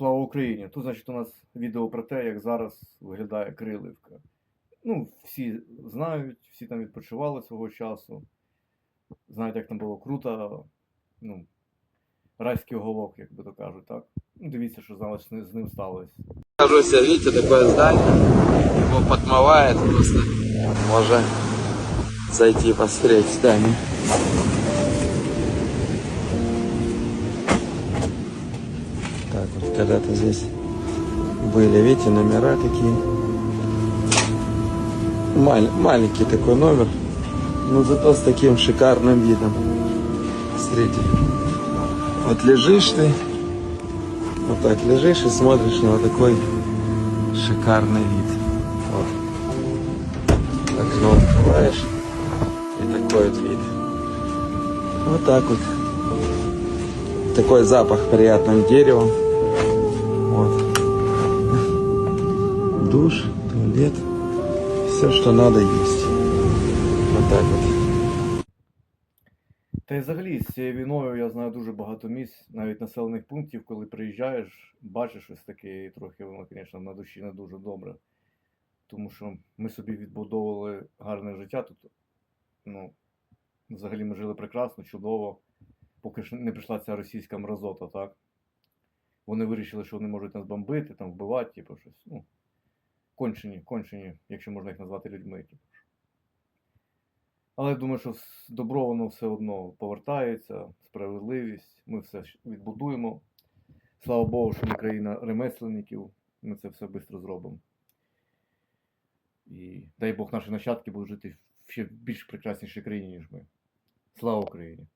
Слава Україні! Тут, значить, у нас відео про те, як зараз виглядає Криливка. Ну, всі знають, всі там відпочивали свого часу. Знають, як там було круто. Ну, райський уголок, як би то кажуть, так? Ну, дивіться, що зараз з ним- сталося. Нахожусь, я, видите, такое здание. Его подмывает просто. Можно зайти посмотреть здание. Вот, когда-то здесь были, видите, номера такие. Маль- маленький такой номер, но зато с таким шикарным видом. Смотрите, вот лежишь ты, вот так лежишь и смотришь на вот такой шикарный вид. Вот. Окно открываешь и такой вот вид. Вот так вот. Такой запах приятным деревом. Вот. Душ, туалет. Все, что надо есть. Вот так вот. Та й взагалі з цією війною я знаю дуже багато місць, навіть населених пунктів, коли приїжджаєш, бачиш щось таке, і трохи воно, звісно, на душі не дуже добре. Тому що ми собі відбудовували гарне життя тут. Ну, взагалі ми жили прекрасно, чудово, поки ж не прийшла ця російська мразота, так? Вони вирішили, що вони можуть нас бомбити, там, вбивати, типу, щось. Ну, кончені, кончені, якщо можна їх назвати людьми. Типу. Але я думаю, що добро воно все одно повертається, справедливість, ми все відбудуємо. Слава Богу, що ми країна ремесленників, ми це все швидко зробимо. І дай Бог наші нащадки будуть жити в ще більш прекраснішій країні, ніж ми. Слава Україні!